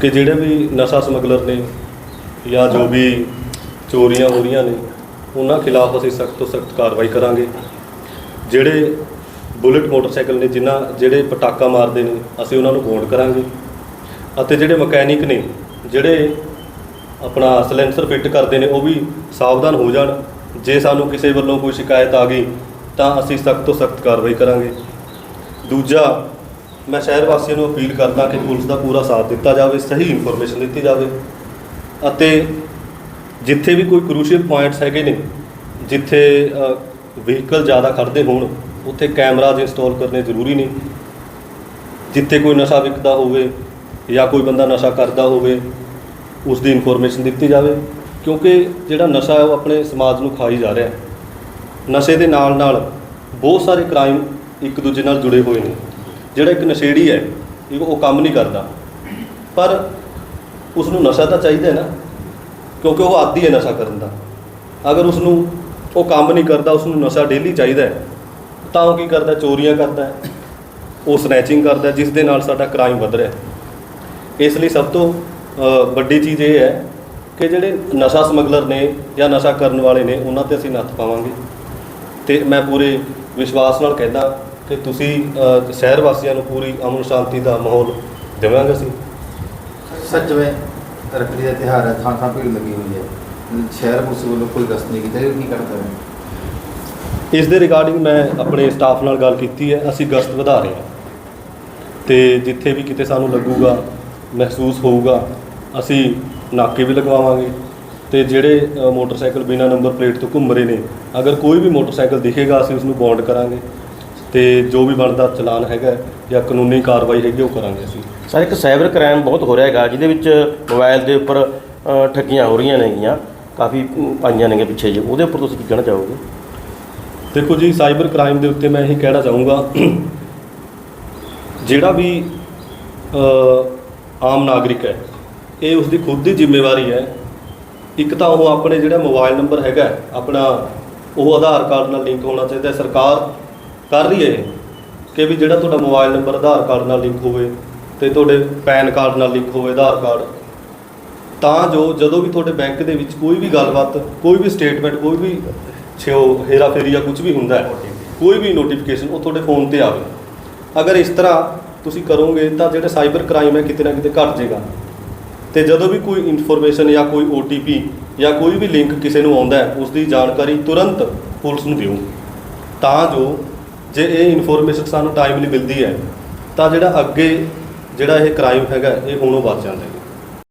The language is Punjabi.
ਕਿ ਜਿਹੜੇ ਵੀ ਨਸ਼ਾ ਸਮਗਲਰ ਨੇ ਜਾਂ ਜੋ ਵੀ ਚੋਰੀਆਂ ਹੋ ਰਹੀਆਂ ਨੇ, ਉਹਨਾਂ ਖਿਲਾਫ ਅਸੀਂ ਸਖਤ ਤੋਂ ਸਖਤ ਕਾਰਵਾਈ ਕਰਾਂਗੇ। ਜਿਹੜੇ ਬੁਲਟ ਮੋਟਰਸਾਈਕਲ ਨੇ, ਜਿਨ੍ਹਾਂ ਜਿਹੜੇ ਪਟਾਕਾ ਮਾਰਦੇ ਨੇ, ਅਸੀਂ ਉਹਨਾਂ ਨੂੰ ਗੌਂਡ ਕਰਾਂਗੇ। ਅਤੇ ਜਿਹੜੇ ਮਕੈਨਿਕ ਨੇ, ਜਿਹੜੇ ਆਪਣਾ ਸਲੈਂਸਰ ਫਿੱਟ ਕਰਦੇ ਨੇ, ਉਹ ਵੀ ਸਾਵਧਾਨ ਹੋ ਜਾਣ। ਜੇ ਸਾਨੂੰ ਕਿਸੇ ਵੱਲੋਂ ਕੋਈ ਸ਼ਿਕਾਇਤ ਆ ਗਈ, ਤਾਂ ਅਸੀਂ ਸਖਤ ਤੋਂ ਸਖਤ ਕਾਰਵਾਈ ਕਰਾਂਗੇ। ਦੂਜਾ ਮੈਂ ਸ਼ਹਿਰ ਵਾਸੀਆਂ ਨੂੰ ਅਪੀਲ ਕਰਦਾ ਕਿ ਪੁਲਿਸ ਦਾ ਪੂਰਾ ਸਾਥ ਦਿੱਤਾ ਜਾਵੇ, ਸਹੀ ਇਨਫੋਰਮੇਸ਼ਨ ਦਿੱਤੀ ਜਾਵੇ ਅਤੇ ਜਿੱਥੇ ਵੀ ਕੋਈ ਕਰੂਸ਼ੀਅਲ ਪੁਆਇੰਟਸ ਹੈਗੇ ਨੇ, ਜਿੱਥੇ ਵਹੀਕਲ ਜ਼ਿਆਦਾ ਖੜਦੇ ਹੋਣ, ਉੱਥੇ ਕੈਮਰਾਜ਼ ਇੰਸਟਾਲ ਕਰਨੇ ਜ਼ਰੂਰੀ ਨੇ। ਜਿੱਥੇ ਕੋਈ ਨਸ਼ਾ ਵਿਕਦਾ ਹੋਵੇ ਜਾਂ ਕੋਈ ਬੰਦਾ ਨਸ਼ਾ ਕਰਦਾ ਹੋਵੇ, ਉਸ ਦੀ ਇਨਫੋਰਮੇਸ਼ਨ ਦਿੱਤੀ ਜਾਵੇ, ਕਿਉਂਕਿ ਜਿਹੜਾ ਨਸ਼ਾ ਹੈ ਉਹ ਆਪਣੇ ਸਮਾਜ ਨੂੰ ਖਾਈ ਜਾ ਰਿਹਾ ਹੈ। ਨਸ਼ੇ ਦੇ ਨਾਲ ਨਾਲ ਬਹੁਤ ਸਾਰੇ ਕ੍ਰਾਈਮ ਇੱਕ ਦੂਜੇ ਨਾਲ ਜੁੜੇ ਹੋਏ ਨੇ। ਜਿਹੜਾ ਇੱਕ ਨਸ਼ੇੜੀ ਹੈ ਇਹ ਉਹ ਕੰਮ ਨਹੀਂ ਕਰਦਾ। ਪਰ ਉਸ ਨੂੰ ਨਸ਼ਾ ਤਾਂ ਚਾਹੀਦਾ ਨਾ, ਕਿਉਂਕਿ ਉਹ ਆਦੀ ਹੈ ਨਸ਼ਾ ਕਰਨ ਦਾ। ਅਗਰ ਉਸ ਨੂੰ ਉਹ ਕੰਮ ਨਹੀਂ ਕਰਦਾ ਉਸ ਨੂੰ ਨਸ਼ਾ ਡੇਲੀ ਚਾਹੀਦਾ ਹੈ, ਤਾਂ ਉਹ ਕੀ ਕਰਦਾ ਚੋਰੀਆਂ ਕਰਦਾ ਹੈ। ਉਹ ਸਨੈਚਿੰਗ ਕਰਦਾ ਜਿਸ ਦੇ ਨਾਲ ਸਾਡਾ ਕ੍ਰਾਈਮ ਵੱਧ ਰਿਹਾ ਇਸ ਲਈ ਸਭ ਤੋਂ ਵੱਡੀ ਚੀਜ਼ ਇਹ ਹੈ ਕਿ ਜਿਹੜੇ ਨਸ਼ਾ ਸਮਗਲਰ ਨੇ ਜਾਂ ਨਸ਼ਾ ਕਰਨ ਵਾਲੇ ਨੇ, ਉਹਨਾਂ ਤੇ ਅਸੀਂ ਨੱਥ ਪਾਵਾਂਗੇ। ਤੇ ਮੈਂ ਪੂਰੇ ਵਿਸ਼ਵਾਸ ਨਾਲ ਕਹਿੰਦਾ ਕਿ ਤੁਸੀਂ ਅ, ਸ਼ਹਿਰ ਵਾਸੀਆਂ ਨੂੰ ਪੂਰੀ ਅਮਨ ਸ਼ਾਂਤੀ ਦਾ ਮਾਹੌਲ ਦੇਵਾਂਗੇ ਅਸੀਂ? ਸੱਚ ਵੇ ਰੱਖੜੀ ਦਾ ਤਿਉਹਾਰ ਹੈ ਥਾਂ ਥਾਂ ਭੀੜ ਲੱਗੀ ਹੋਈ ਹੈ। ਸ਼ਹਿਰ ਪੁਲਿਸ ਵੱਲੋਂ ਕੋਈ ਗਸ਼ਤ ਨਹੀਂ ਕੀਤੀ ਕੀ ਕਰਦਾ ਹੈ? ਇਸ ਦੇ ਰਿਗਾਰਡਿੰਗ ਮੈਂ ਆਪਣੇ ਸਟਾਫ ਨਾਲ ਗੱਲ ਕੀਤੀ ਹੈ ਅਸੀਂ ਗਸ਼ਤ ਵਧਾ ਰਹੇ ਹਾਂ। ਤੇ ਜਿੱਥੇ ਵੀ ਕਿਤੇ ਸਾਨੂੰ ਲੱਗੂਗਾ ਮਹਿਸੂਸ ਹੋਊਗਾ ਅਸੀਂ ਨਾਕੇ ਵੀ ਲਗਵਾਵਾਂਗੇ। ਤੇ ਜਿਹੜੇ ਅ, ਮੋਟਰਸਾਈਕਲ ਬਿਨਾਂ ਨੰਬਰ ਪਲੇਟ ਤੋਂ ਘੁੰਮ ਰਹੇ ਨੇ ਅਗਰ ਕੋਈ ਵੀ ਮੋਟਰਸਾਈਕਲ ਦਿਖੇਗਾ ਅਸੀਂ ਉਸ ਨੂੰ ਬੌਂਡ ਕਰਾਂਗੇ। ਤੇ ਜੋ ਵੀ ਬਣਦਾ ਚਲਾਨ ਹੈਗਾ ਜਾਂ ਕਾਨੂੰਨੀ ਕਾਰਵਾਈ ਹੈਗੀ ਉਹ ਕਰਾਂਗੇ ਅਸੀਂ। ਸਰ ਇੱਕ ਸਾਈਬਰ ਕ੍ਰਾਈਮ ਬਹੁਤ ਹੋ ਰਿਹਾ ਹੈਗਾ ਜਿਹਦੇ ਵਿੱਚ ਮੋਬਾਈਲ ਦੇ ਉੱਪਰ ਅ, ਠੱਗੀਆਂ ਹੋ ਰਹੀਆਂ ਨੇਗੀਆਂ ਕਾਫੀ ਅਮ, ਆਈਆਂ ਨੇਗੀਆਂ ਪਿੱਛੇ ਜੇ ਉਹਦੇ ਉੱਪਰ ਤੁਸੀਂ ਕੀ ਕਹਿਣਾ ਚਾਹੋਗੇ? ਦੇਖੋ ਜੀ ਸਾਈਬਰ ਕ੍ਰਾਈਮ ਦੇ ਉੱਤੇ ਮੈਂ ਇਹੀ ਕਹਿਣਾ ਚਾਹੂੰਗਾ ਜਿਹੜਾ ਵੀ ਅ, ਆਮ ਨਾਗਰਿਕ ਹੈ ਇਹ ਉਸ ਦੀ ਖੁਦ ਦੀ ਜ਼ਿੰਮੇਵਾਰੀ ਹੈ। ਇੱਕ ਤਾਂ ਉਹ ਆਪਣੇ ਜਿਹੜਾ ਮੋਬਾਈਲ ਨੰਬਰ ਹੈਗਾ ਹੈ, ਆਪਣਾ ਉਹ ਆਧਾਰ ਕਾਰਡ ਨਾਲ ਲਿੰਕ ਹੋਣਾ ਚਾਹੀਦਾ ਹੈ। ਸਰਕਾਰ ਕਰ ਰਹੀ ਹੈ ਇਹ? ਕਿ ਵੀ ਜਿਹੜਾ ਤੁਹਾਡਾ ਮੋਬਾਈਲ ਨੰਬਰ ਆਧਾਰ ਕਾਰਡ ਨਾਲ ਲਿੰਕ ਹੋਵੇ ਤੇ ਤੁਹਾਡੇ ਪੈਨ ਕਾਰਡ ਨਾਲ ਲਿੰਕ ਹੋਵੇ, ਆਧਾਰ ਕਾਰਡ, ਤਾਂ ਜੋ ਜਦੋਂ ਵੀ ਤੁਹਾਡੇ ਬੈਂਕ ਦੇ ਵਿੱਚ ਕੋਈ ਵੀ ਗੱਲਬਾਤ, ਕੋਈ ਵੀ ਸਟੇਟਮੈਂਟ ਕੋਈ ਵੀ ਛੇਓ ਹੇਰਾ ਫੇਰੀ ਜਾਂ ਕੁਝ ਵੀ ਹੁੰਦਾ ਹੈ, ਕੋਈ ਵੀ ਨੋਟੀਫਿਕੇਸ਼ਨ ਉਹ ਤੁਹਾਡੇ ਫੋਨ ਤੇ ਆਵੇ। ਅਗਰ ਇਸ ਤਰ੍ਹਾਂ ਤੁਸੀਂ ਕਰੋਗੇ ਤਾਂ ਜਿਹੜਾ ਸਾਈਬਰ ਕ੍ਰਾਈਮ ਹੈ ਕਿਤੇ ਨਾ ਕਿਤੇ ਘਟ ਜਾਏਗਾ। ਤੇ ਜਦੋਂ ਵੀ ਕੋਈ ਇਨਫੋਰਮੇਸ਼ਨ ਜਾਂ ਕੋਈ OTP ਜਾਂ ਕੋਈ ਵੀ ਲਿੰਕ ਕਿਸੇ ਨੂੰ ਆਉਂਦਾ ਹੈ ਉਸ ਦੀ ਜਾਣਕਾਰੀ ਤੁਰੰਤ ਪੁਲਿਸ ਨੂੰ ਦਿਓ। ਤਾਂ ਜੋ ਜੇ ਇਹ ਇਨਫੋਰਮੇਸ਼ਨ ਸਾਨੂੰ ਟਾਈਮਲੀ ਮਿਲਦੀ ਹੈ, ਤਾਂ ਜਿਹੜਾ ਅੱਗੇ ਜਿਹੜਾ ਇਹ ਕ੍ਰਾਈਮ ਹੈਗਾ, ਇਹ ਹੋਣੋਂ ਬਚ ਜਾਂਦਾ ਹੈ।